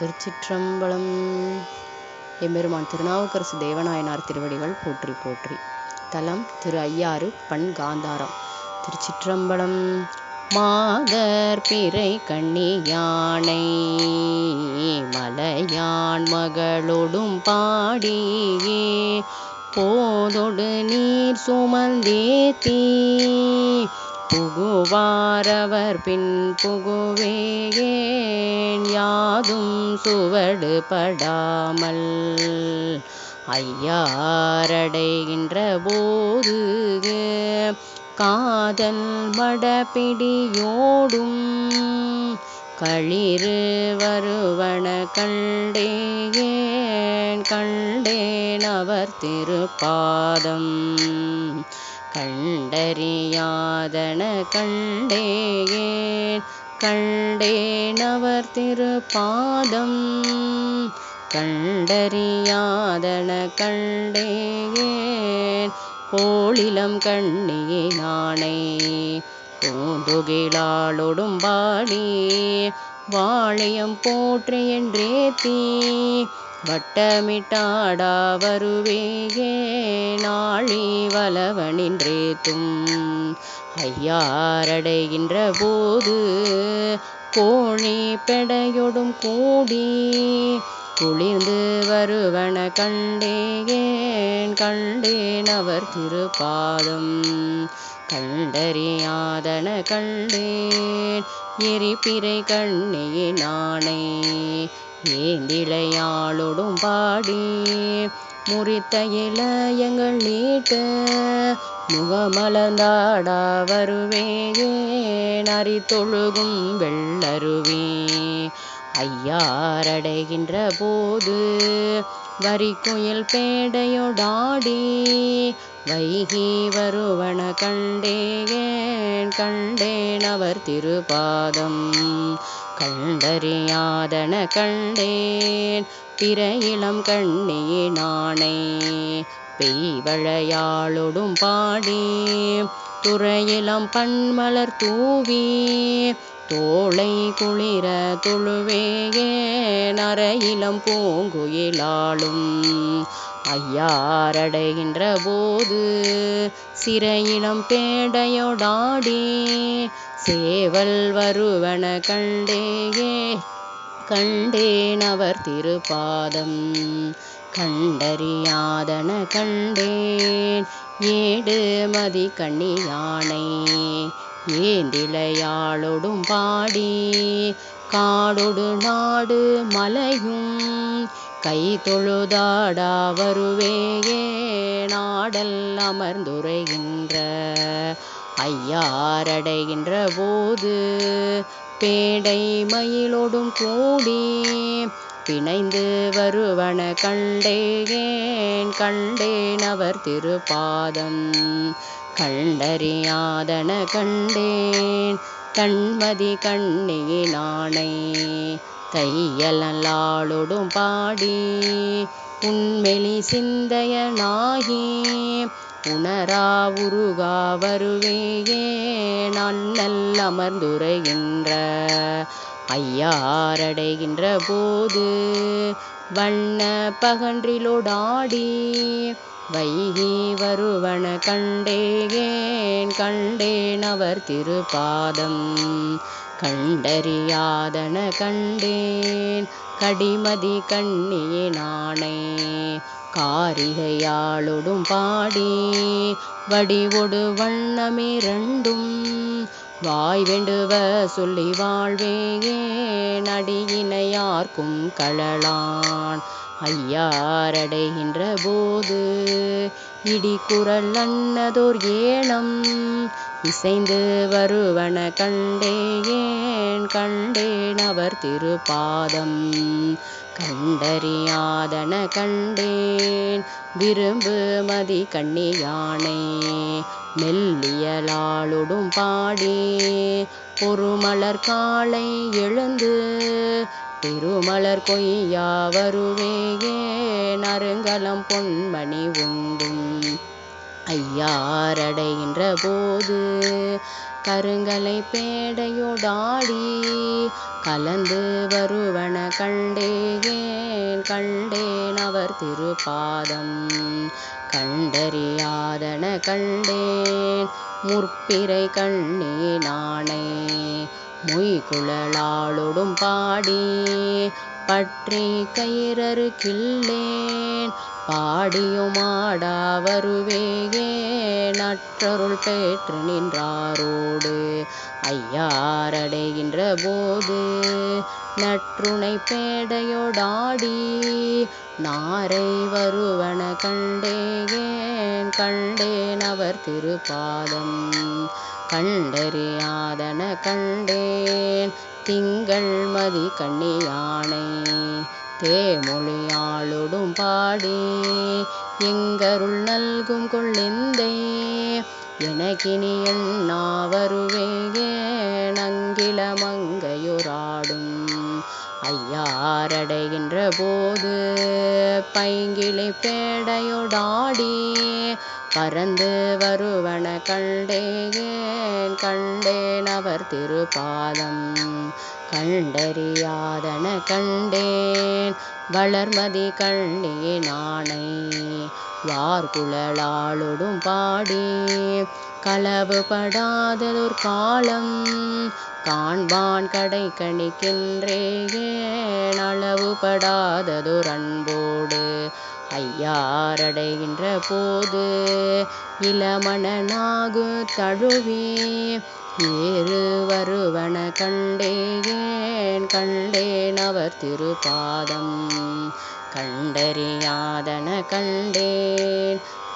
திருச்சிற்றம்பலம். எம்பெருமான் திருநாவுக்கரசு தேவநாயனார் திருவடிகள் போற்றி போற்றி. தலம் திரு ஐயாறு பண் காந்தாரம். திருச்சிற்றம்பலம். மாதர் பிறை கண்ணி யானை மலையான் மகளோடும் பாடியே போதொடு நீர் சுமந்தே தீ புகுவாரவர் பின் புகுவேயேன் யாதும் சுவடு படாமல் ஐயாரடைகின்ற போது காதல் மடப்பிடியோடும் களிறு வருவன கண்டேன் கண்டேன் அவர் திருப்பாதம். கண்டறியாதன கண்டேன் கண்டேன் அவர் திருப்பாதம். கண்டறியாதன கண்டேன் கோளிலம் கண்ணியே நானே. பூந்துகிலாளொடும் பாடி. வாழையம் போற்று என்றே தீ வட்டமிட்டாடா வருவேயே நாழி வலவனின்றேத்தும் ஐயாரடைகின்ற போது கோழி பெடையொடும் கூடி குளிர்ந்து வருவன கண்டேன் கண்டேன் அவர் திருப்பாதம். கண்டறியாதன கண்டேன் எரிப்பிறை கண்ணே நானே. ஏந்திளையாளொடும் பாடி முறித்த இளையங்கள் நீட்ட முகமலர்ந்தாடா வருவேன் அறித்தொழுகும் வெள்ளருவே. ஐயாரடைகின்ற போது வரிக்குயில் பேடையொடாடி வைகி வருவன கண்டேன் கண்டேன் அவர் திருபாதம் கண்டறியாதன கண்டேன். பிற இளம் கண்ணே நானே பெய்வழையாளொடும் பாடி துறையிலம் பண்மலர் தூவி தோளை குளிர தொழுவேயே. நரையிலம் பூங்குயிலாளும் ஐயாரடைகின்ற போது சிறையிலம் பேடையோடாடி சேவல் வருவன கண்டேயே கண்டேன் அவர் திருப்பாதம். கண்டறியாதன கண்டேன் ஏடு மதி கண்ணி யானை ஏந்திளையாளொடும் பாடி காடொடு நாடு மலையும். கை தொழுதாடா வருவேயே நாடல் அமர்ந்துரைகின்ற ஐயாரடைகின்ற போது பேடை மயிலோடும் கூடி பிணைந்து வருவன கண்டேன் கண்டேன் அவர் திருப்பாதம். கண்டறியாதன கண்டேன் கண்மதி கண்ணியினானை தையலாளோடும் தையலாளொடும் பாடி உண்மெளி சிந்தையனாகி உணரா உருகா வருவேயே நன்னல் அமர்ந்துரைகின்ற ஐயாரடைகின்ற போது வண்ண பகன்றிலோடாடி வைகி வருவன கண்டேன் கண்டேன் அவர் திருப்பாதம். கண்டறியாதன கண்டேன். கடிமதி கண்ணியே நானே காரிகையாளொடும் பாடி வடிவொடு வண்ணமிரண்டும் வாய் வேண்டுவ சொல்லி வாழ்வேயே நடியினையார்க்கும் கழலான். ஐயாரடைகின்ற போது இடி குரல் அன்னதோர் ஏனம் இசைந்து வருவன கண்டேன் கண்டேன் அவர் திருப்பாதம். கண்டறியாதன கண்டேன் விரும்பு மதி கண்ணி யானை மெல்லியலாளொடும் பாடி பொறுமலர் காலை எழுந்து திருமலர் கொய்யா வருவேயே நறுங்கலம் பொன்மணி உண்டும். ஐயாரடைகின்ற போது கருங்கலை பேடையோடாடி கலந்து வருவன கண்டேன் கண்டேன் அவர் திருப்பாதம். கண்டறியாதன கண்டேன் முற்பிறை கண்ணே நானே மொய்குழலாளொடும் பாடி பற்றி கயிறரு கயிறறுக்கில்லேன் பாடியுமாடா வருவேயே நற்றருள் பெற்று நின்றாரோடு ஐயாரடைகின்ற போது நற்றுணை பேடையோடாடி நாரை வருவன கண்டேயே கண்டேன் அவர் திருப்பாதம். கண்டறியாதன கண்டேன். திங்கள் மதி கண்ணியானை தேமொழியாளொடும் பாடி. எங்கருள் நல்கும் கொள்ளிந்தே. எனக்கினி எண்ணா வருவேன் அங்கில மங்கையுறாடும் ஐயாரடைகின்ற போது பைங்கிளி பேடையொடாடி பறந்து வருவன கண்டேன் கண்டேன் அவர் திருப்பாதம். கண்டறியாதன கண்டேன் வளர்மதி கண்ணே கண்ணீனானை. வார்குழலாளொடும் பாடி களவு படாததொரு காலம் காண்பான் கடை கணிக்கின்றேன் அளவுபடாததொரு அன்போடு ஐயாரடைகின்ற போது இளமணனாகு தழுவி ஏறு வருவன கண்டேன் கண்டேன் அவர் திருப்பாதம் கண்டறியாதன கண்டேன்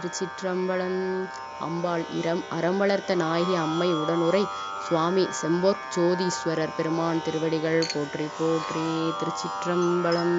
திருச்சிற்றம்பலம் அம்பாள் இரம் அறம் வளர்த்த நாயகி அம்மை உடனுரை. சுவாமி செம்போர் ஜோதீஸ்வரர் பெருமான் திருவடிகள் போற்றி போற்றி திருச்சிற்றம்பலம்.